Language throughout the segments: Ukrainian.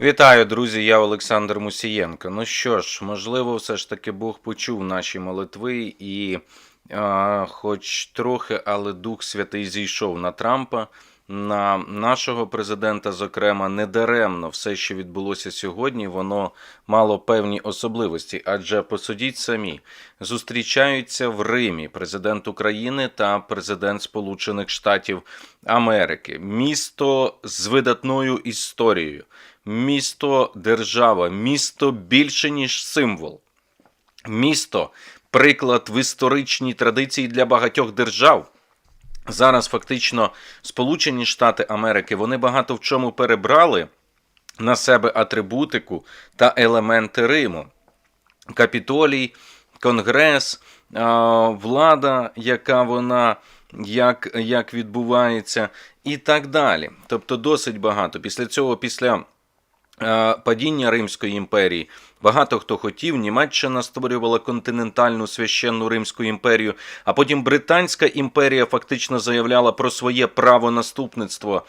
Вітаю, друзі! Я Олександр Мусієнко. Ну що ж, можливо, все ж таки Бог почув наші молитви, і, е, хоч трохи, але Дух Святий зійшов на Трампа, на нашого президента, зокрема, недаремно. Все, що відбулося сьогодні, воно мало певні особливості. Адже посудіть самі, зустрічаються в Римі президент України та президент Сполучених Штатів Америки, місто з видатною історією. Місто держава, місто більше ніж символ, місто приклад в історичній традиції для багатьох держав. Зараз фактично Сполучені Штати Америки вони багато в чому перебрали на себе атрибутику та елементи Риму. Капітолій, Конгрес, влада, яка вона, як, як відбувається, і так далі. Тобто досить багато. Після цього, після падіння Римської імперії, багато хто хотів. Німеччина створювала континентальну священну Римську імперію, а потім Британська імперія фактично заявляла про своє право наступництво.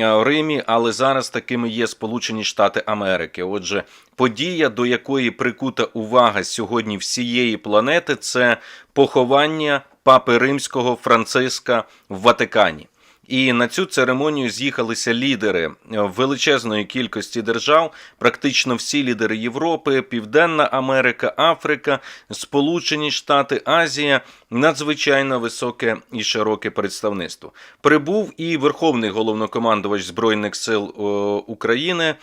е, Римі, але зараз такими є Сполучені Штати Америки. Отже, подія, до якої прикута увага сьогодні всієї планети, це поховання папи римського Франциска в Ватикані. І на цю церемонію з'їхалися лідери е, величезної кількості держав, практично всі лідери Європи, Південна Америка, Африка, Сполучені Штати, Азія, надзвичайно високе і широке представництво. Прибув і Верховний головнокомандувач Збройних сил е, України.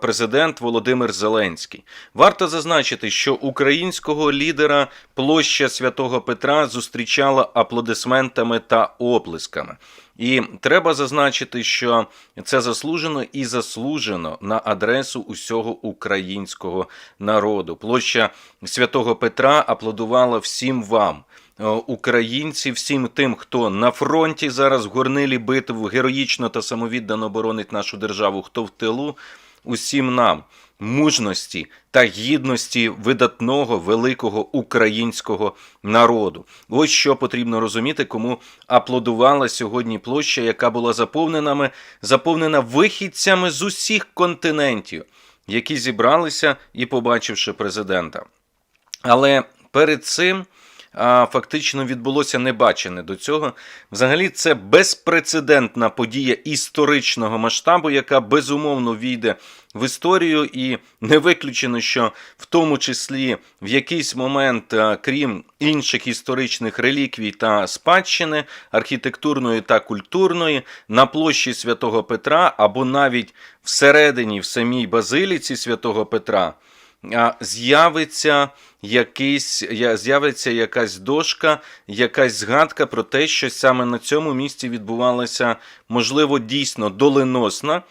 Президент Володимир Зеленський варто зазначити, що українського лідера площа святого Петра зустрічала аплодисментами та оплесками. І треба зазначити, що це заслужено і заслужено на адресу усього українського народу. Площа святого Петра аплодувала всім вам. е, Українці, всім тим, хто на фронті зараз в горнилі битв героїчно та самовіддано боронить нашу державу, хто в тилу, усім нам мужності та гідності видатного великого українського народу. Ось що потрібно розуміти, кому аплодувала сьогодні площа, яка була заповненими, заповнена вихідцями з усіх континентів, які зібралися і побачивши президента. Але перед цим фактично відбулося небачене до цього. Взагалі, це безпрецедентна подія історичного масштабу, яка безумовно війде в історію, і не виключено, що в тому числі в якийсь момент, крім інших історичних реліквій та спадщини архітектурної та культурної, на площі Святого Петра або навіть всередині в самій базиліці Святого Петра а, з'явиться якийсь, з'явиться якась дошка, якась згадка про те, що саме на цьому місці відбувалася, можливо, дійсно доленосна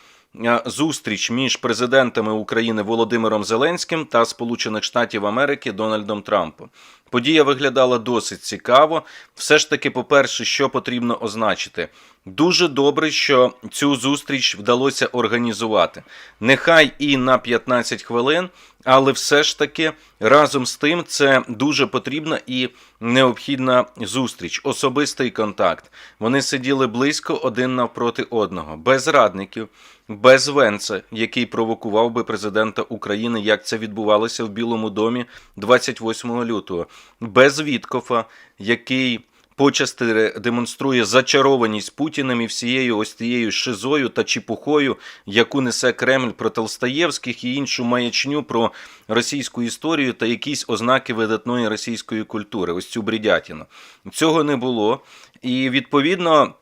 зустріч між президентами України Володимиром Зеленським та Сполучених Штатів Америки Дональдом Трампом. Подія виглядала досить цікаво. Все ж таки, по-перше, що потрібно означити. Дуже добре, що цю зустріч вдалося організувати. Нехай і на 15 хвилин, але все ж таки разом з тим це дуже потрібна і необхідна зустріч, особистий контакт. Вони сиділи близько один навпроти одного, без радників, без Венца, який провокував би президента України, як це відбувалося в Білому домі 28 лютого, без Віткофа, який почасти демонструє зачарованість Путіним і всією ось тією шизою та чіпухою, яку несе Кремль про Толстаєвських і іншу маячню про російську історію та якісь ознаки видатної російської культури. Ось цю бредятіну. Цього не було. І відповідно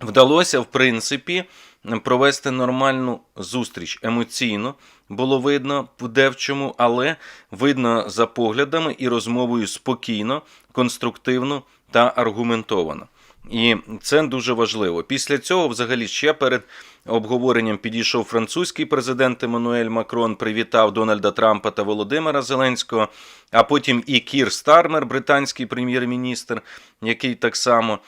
вдалося, в принципі, провести нормальну зустріч емоційно. Було видно де в чому, але видно за поглядами і розмовою спокійно, конструктивно та аргументовано. І це дуже важливо. Після цього, взагалі, ще перед обговоренням підійшов французький президент Еммануель Макрон, привітав Дональда Трампа та Володимира Зеленського, а потім і Кір Стармер, британський прем'єр-міністр, який так само,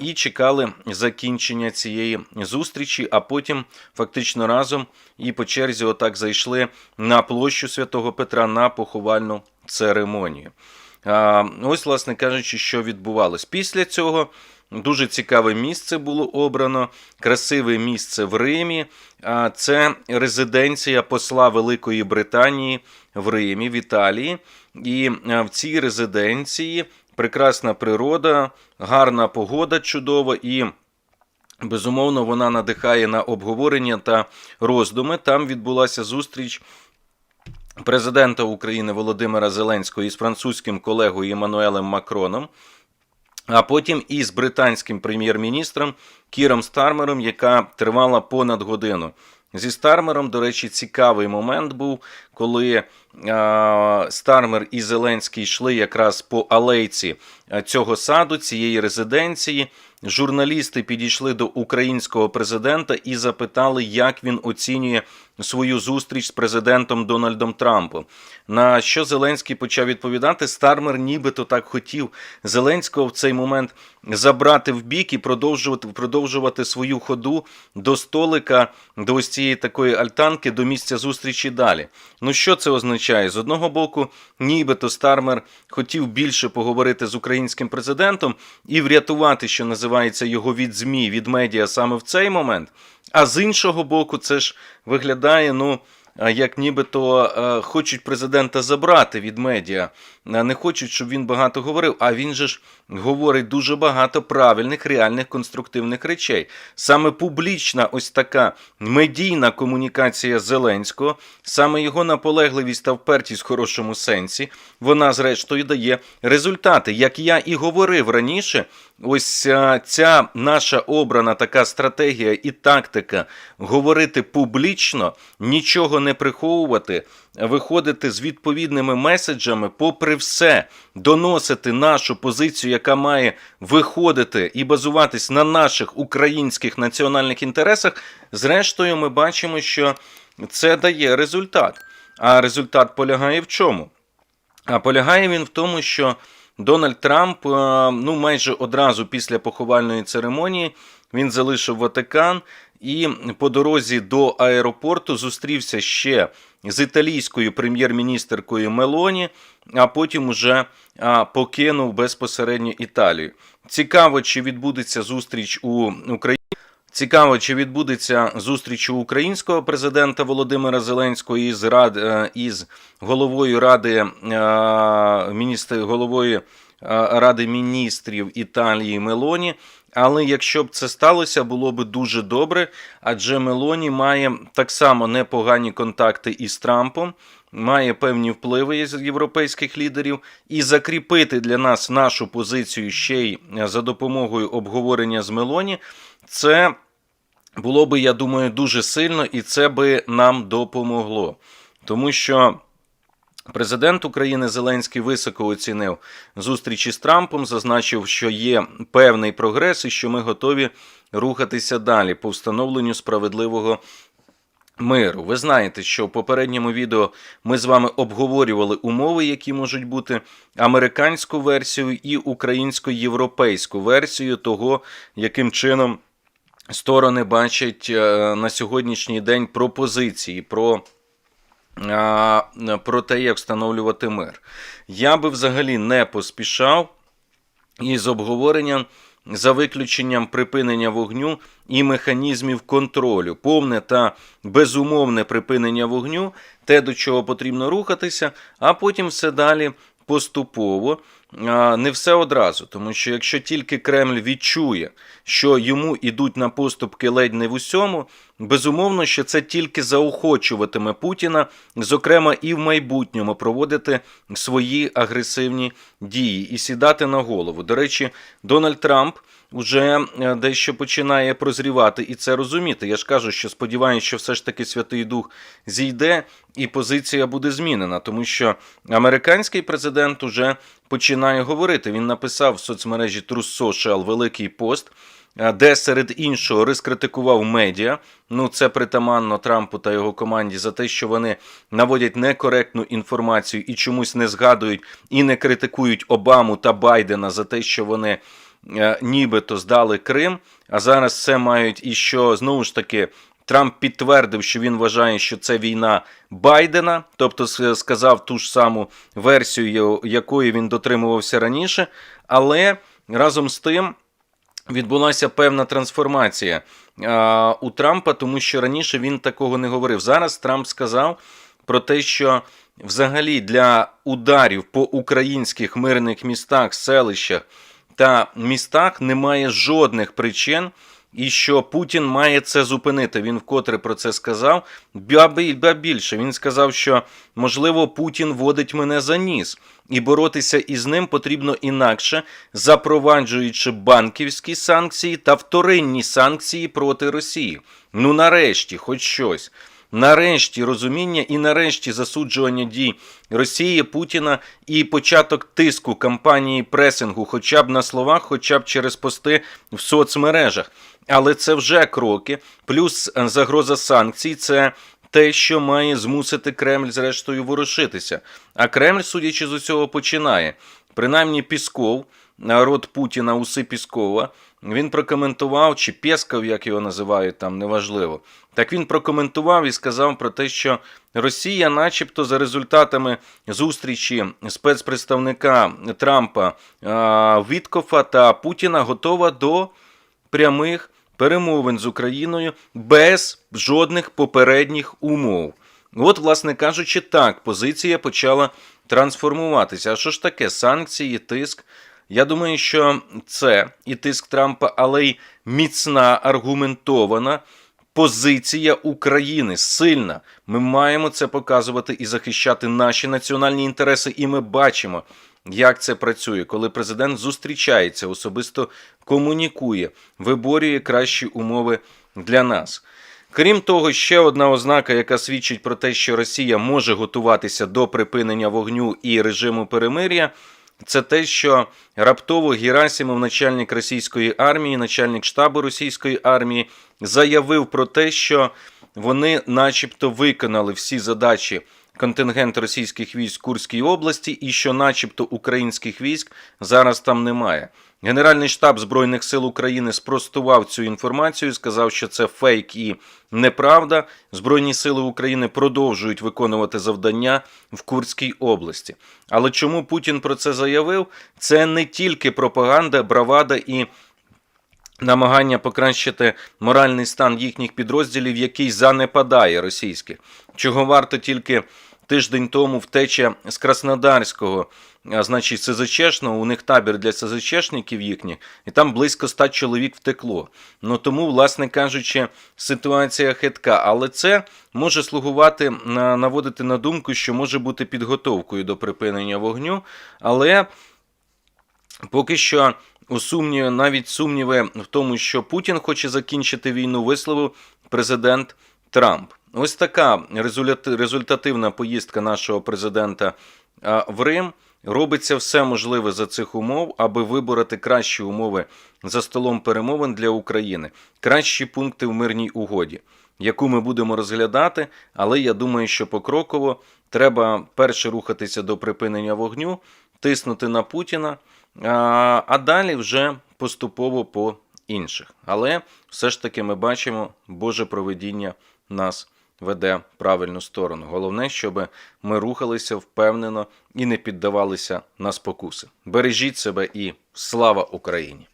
і чекали закінчення цієї зустрічі, а потім фактично разом і по черзі отак зайшли на площу Святого Петра на поховальну церемонію. Ось, власне кажучи, що відбувалось. Після цього Дуже цікаве місце було обрано, красиве місце в Римі. А Це резиденція посла Великої Британії в Римі, в Італії. І в цій резиденції прекрасна природа, гарна погода чудова і. Безумовно, вона надихає на обговорення та роздуми. Там відбулася зустріч президента України Володимира Зеленського із французьким колегою Еммануелем Макроном, а потім із британським прем'єр-міністром Кіром Стармером, яка тривала понад годину. Зі Стармером, до речі, цікавий момент був, коли а, Стармер і Зеленський йшли якраз по алейці цього саду, цієї резиденції. Журналісти підійшли до українського президента і запитали, як він оцінює свою зустріч з президентом Дональдом Трампом. На що Зеленський почав відповідати, Стармер нібито так хотів Зеленського в цей момент забрати в бік і продовжувати продовжувати свою ходу до столика, до ось цієї такої альтанки, до місця зустрічі далі. Ну що це означає? З одного боку, нібито Стармер хотів більше поговорити з українським президентом і врятувати, що називається його від ЗМІ, від медіа саме в цей момент. А з іншого боку, це ж виглядає, ну. Як нібито е, хочуть президента забрати від медіа, не хочуть, щоб він багато говорив. А він же ж говорить дуже багато правильних, реальних конструктивних речей. Саме публічна, ось така медійна комунікація Зеленського, саме його наполегливість та впертість в хорошому сенсі, вона, зрештою, дає результати. Як я і говорив раніше, ось ця наша обрана така стратегія і тактика говорити публічно, нічого не приховувати, виходити з відповідними меседжами, попри все, доносити нашу позицію, яка має виходити і базуватись на наших українських національних інтересах. Зрештою, ми бачимо, що це дає результат. А результат полягає в чому? А полягає він в тому, що Дональд Трамп, ну майже одразу після поховальної церемонії, він залишив Ватикан і по дорозі до аеропорту зустрівся ще з італійською прем'єр-міністеркою Мелоні, а потім уже покинув безпосередньо Італію. Цікаво, чи відбудеться зустріч у Україні. Цікаво, чи відбудеться зустріч у українського президента Володимира Зеленського із рад е, із головою ради е, міністр, головою е, ради міністрів Італії Мелоні. Але якщо б це сталося, було б дуже добре, адже Мелоні має так само непогані контакти із Трампом, має певні впливи з європейських лідерів, і закріпити для нас нашу позицію ще й за допомогою обговорення з Мелоні, це було би, я думаю, дуже сильно, і це би нам допомогло. Тому що. Президент України Зеленський високо оцінив зустрічі з Трампом, зазначив, що є певний прогрес і що ми готові рухатися далі по встановленню справедливого миру. Ви знаєте, що в попередньому відео ми з вами обговорювали умови, які можуть бути американську версію і українсько-європейську версію того, яким чином сторони бачать е, на сьогоднішній день пропозиції про про те, як встановлювати мир. Я би взагалі не поспішав із обговоренням за виключенням припинення вогню і механізмів контролю, повне та безумовне припинення вогню, те, до чого потрібно рухатися, а потім все далі поступово. Не все одразу, тому що якщо тільки Кремль відчує, що йому ідуть на поступки ледь не в усьому, безумовно, що це тільки заохочуватиме Путіна, зокрема і в майбутньому проводити свої агресивні дії і сідати на голову. До речі, Дональд Трамп вже е, дещо починає прозрівати і це розуміти. Я ж кажу, що сподіваюся, що все ж таки Святий Дух зійде і позиція буде змінена, тому що американський президент уже починає говорити. Він написав в соцмережі True Social великий пост. Е, де серед іншого розкритикував медіа, ну це притаманно Трампу та його команді за те, що вони наводять некоректну інформацію і чомусь не згадують і не критикують Обаму та Байдена за те, що вони нібито здали Крим, а зараз це мають і що знову ж таки. Трамп підтвердив, що він вважає, що це війна Байдена, тобто сказав ту ж саму версію, якої він дотримувався раніше. Але разом з тим відбулася певна трансформація у Трампа, тому що раніше він такого не говорив. Зараз Трамп сказав про те, що взагалі для ударів по українських мирних містах, селищах та містах немає жодних причин. І що Путін має це зупинити. Він вкотре про це сказав. Ба бі- ба більше він сказав, що можливо Путін водить мене за ніс, і боротися із ним потрібно інакше, запроваджуючи банківські санкції та вторинні санкції проти Росії. Ну нарешті, хоч щось. Нарешті розуміння і нарешті засуджування дій Росії, Путіна і початок тиску кампанії пресингу, хоча б на словах, хоча б через пости в соцмережах. Але це вже кроки, плюс загроза санкцій це те, що має змусити Кремль зрештою ворушитися. А Кремль, судячи з усього, починає. Принаймні Пісков, народ Путіна, уси Піскова, він прокоментував, чи Пєсков, як його називають, там неважливо. Так він прокоментував і сказав про те, що Росія, начебто, за результатами зустрічі спецпредставника Трампа Віткофа та Путіна готова до прямих перемовин з Україною без жодних попередніх умов. От, власне кажучи, так, позиція почала трансформуватися. А що ж таке? Санкції, тиск. Я думаю, що це і тиск Трампа, але й міцна, аргументована позиція України сильна. Ми маємо це показувати і захищати наші національні інтереси, і ми бачимо, як це працює, коли президент зустрічається, особисто комунікує, виборює кращі умови для нас. Крім того, ще одна ознака, яка свідчить про те, що Росія може готуватися до припинення вогню і режиму перемир'я, це те, що раптово Герасимов, начальник російської армії, начальник штабу російської армії, заявив про те, що вони, начебто, виконали всі задачі контингенту російських військ в Курській області, і що, начебто, українських військ зараз там немає. Генеральний штаб Збройних сил України спростував цю інформацію, сказав, що це фейк і неправда. Збройні сили України продовжують виконувати завдання в Курській області. Але чому Путін про це заявив? Це не тільки пропаганда, бравада і намагання покращити моральний стан їхніх підрозділів, який занепадає російських. Чого варто тільки тиждень тому втеча з Краснодарського, а, значить, СЗЧшного, у них табір для СЗЧшників їхніх, і там близько ста чоловік втекло. Ну тому, власне кажучи, ситуація хитка. Але це може слугувати наводити на думку, що може бути підготовкою до припинення вогню, але Поки що у сумніві, навіть сумніви в тому, що Путін хоче закінчити війну, висловив президент Трамп. Ось така результативна поїздка нашого президента в Рим. Робиться все можливе за цих умов, аби вибороти кращі умови за столом перемовин для України, кращі пункти в мирній угоді, яку ми будемо розглядати. Але я думаю, що покроково треба перше рухатися до припинення вогню, тиснути на Путіна, а далі вже поступово по інших. Але все ж таки ми бачимо, Боже проведіння нас веде в правильну сторону. Головне, щоб ми рухалися впевнено і не піддавалися на спокуси. Бережіть себе і слава Україні!